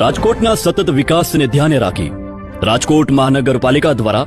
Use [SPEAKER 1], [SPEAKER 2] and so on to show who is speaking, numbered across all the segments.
[SPEAKER 1] રાજકોટના સતત વિકાસને ધ્યાને રાખી રાજકોટ મહાનગરપાલિકા દ્વારા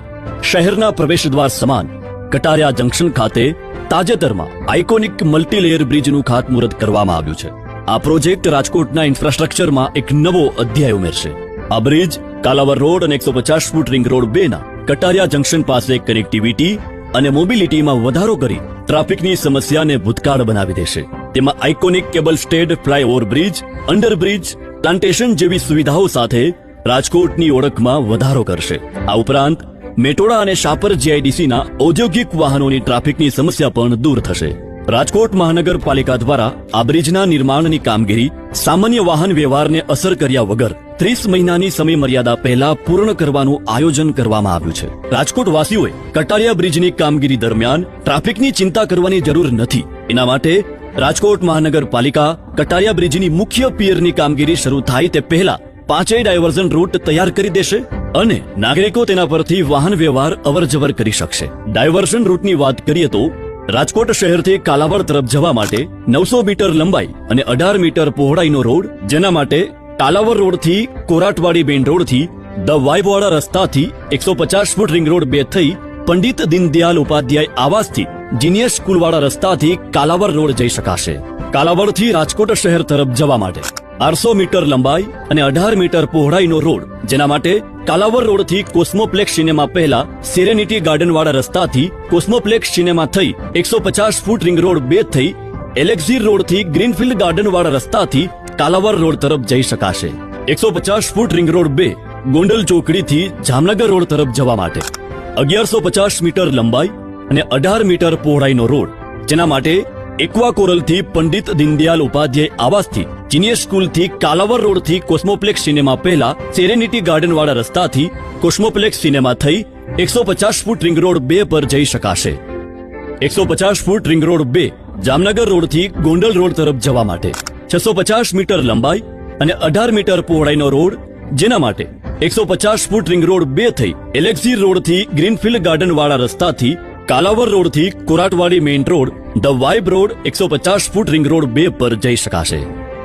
[SPEAKER 1] શહેરના પ્રવેશદ્વાર સમાન કટારિયા જંકશન ખાતે તાજેતરમાં આઇકોનિક મલ્ટીલેયર બ્રિજનું ખાતમુહૂર્ત કરવામાં આવ્યું છે. આ પ્રોજેક્ટ રાજકોટના ઇન્ફ્રાસ્ટ્રક્ચરમાં એક નવો અધ્યાય ઉમેરશે. આ બ્રિજ કાલાવર રોડ અને એકસો પચાસ ફૂટ રિંગ રોડ બે ના કટારિયા જંકશન પાસે કનેક્ટિવિટી અને મોબિલિટીમાં વધારો કરી ટ્રાફિકની સમસ્યાને ભૂતકાળ બનાવી દેશે. તેમાં iconic cable stayed flyover bridge underbridge plantation જેવી સુવિધાઓ સાથે રાજકોટની ઓળખમાં વધારો કરશે. આ ઉપરાંત, મેટોડા અને શાપર જીઆઈડીસીના ઔદ્યોગિક વાહનોની ટ્રાફિકની સમસ્યા પણ દૂર થશે. રાજકોટ મહાનગરપાલિકા દ્વારા આ બ્રિજના નિર્માણની કામગીરી સામાન્ય વાહન વ્યવહારને અસર કર્યા વગર ત્રીસ મહિનાની સમય મર્યાદા પહેલા પૂર્ણ કરવાનું આયોજન કરવામાં આવ્યું છે. રાજકોટ વાસીઓએ કટારિયા બ્રિજની કામગીરી દરમિયાન ટ્રાફિકની ચિંતા કરવાની જરૂર નથી. એના માટે રાજકોટ મહાનગરપાલિકા કટારિયા બ્રિજની મુખ્ય પિયરની કામગીરી શરૂ થાય તે પહેલા પાંચેય ડાયવર્ઝન રૂટ તૈયાર કરી દેશે અને નાગરિકો તેના પરથી વાહન વ્યવહાર અવરજવર કરી શકશે. ડાયવર્ઝન રૂટની વાત કરીએ તો, રાજકોટ શહેરથી કાલાવડ તરફ જવા માટે નવસો મીટર લંબાઈ અને અઢાર મીટર પહોળાઈનો રોડ, જેના માટે કાલાવર રોડથી કોરાટવાડી મેઇન રોડથી ધ વાઇબવાડા રસ્તાથી એકસો પચાસ ફૂટ રિંગ રોડ બે થઈ પંડિત દીનદયાલ ઉપાધ્યાય આવાસથી જીનિયસ સ્કૂલવાળા રસ્તાથી કાલાવર રોડ જઈ શકાશે. કાલાવડથી રાજકોટ શહેર તરફ જવા માટે. આઠસો મીટર લંબાઈ અને અઢાર મીટર પહોળાઈનો રોડ, જેના માટે કાલાવર રોડથી કોસ્મોપ્લેક્સ સિનેમા પહેલા સેરેનિટી ગાર્ડનવાળા રસ્તાથી કોસ્મોપ્લેક્સ સિનેમા થઈ એકસો પચાસ ફૂટ રિંગ રોડ બે થઈ એલેક્ઝીર રોડથી ગ્રીનફિલ્ડ ગાર્ડનવાળા રસ્તાથી કાલાવર રોડ તરફ જઈ શકાશે. એકસો પચાસ ફૂટ રિંગ રોડ બે, ગોંડલ ચોકડીથી જામનગર રોડ તરફ જવા માટે. અગિયારસો પચાસ મીટર લંબાઈ અને અઢાર મીટર પહોળાઈનો રોડ, જેના માટે એક્વા કોરલથી પંડિત દીનદયાલ ઉપાધ્યાય આવાસથી જીનિયર સ્કૂલથી કાલાવર રોડથી કોસ્મોપ્લેક્સ સિનેમા પહેલા સેરેનિટી ગાર્ડનવાળા રસ્તાથી કોસ્મોપ્લેક્સ સિનેમા થઈ એકસો પચાસ ફૂટ રિંગ રોડ બે પર જઈ શકાશે. એકસો પચાસ ફૂટ રિંગ રોડ બે, જામનગર રોડથી ગોંડલ રોડ તરફ જવા માટે. છસો પચાસ મીટર લંબાઈ અને અઢાર મીટર પહોળાઈનો રોડ, જેના માટે એકસો પચાસ ફૂટ રિંગ રોડ બે થઈ એલેક્સી રોડથી ગ્રીનફિલ્ડ ગાર્ડન વાળા રસ્તાથી કાલાવર રોડથી કોરાટવાડી main road, the vibe road, એકસો પચાસ ફૂટ રિંગ રોડ બે પર જઈ શકાશે.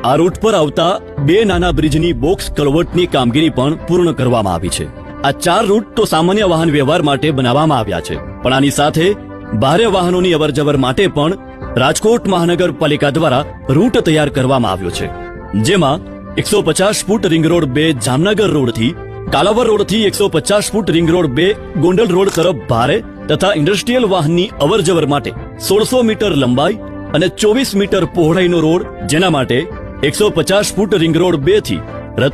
[SPEAKER 1] આ રૂટ પર આવતા બે નાના બ્રિજની બોક્સ કલવટની કામગીરી પણ પૂર્ણ કરવામાં આવી છે. આ ચાર રૂટ તો સામાન્ય વાહન વ્યવહાર માટે બનાવવામાં આવ્યા છે, પણ આની સાથે ભારે વાહનોની અવરજવર માટે પણ રાજકોટ મહાનગરપાલિકા દ્વારા રૂટ તૈયાર કરવામાં આવ્યો છે. જેમાં એકસો પચાસ ફૂટ રિંગ રોડ બે જામનગર રોડથી કાલાવર રોડથી એકસો પચાસ ફૂટ રિંગ રોડ બે, ગોંડલ રોડ તરફ ભારે તથા ઇન્ડસ્ટ્રીયલ વાહનની અવરજવર માટે સોળસો મીટર લંબાઈ અને ચોવીસ મીટર પહોળાઈનો રોડ, જેના માટે એકસો પચાસ ફૂટ રિંગ રોડ બેથી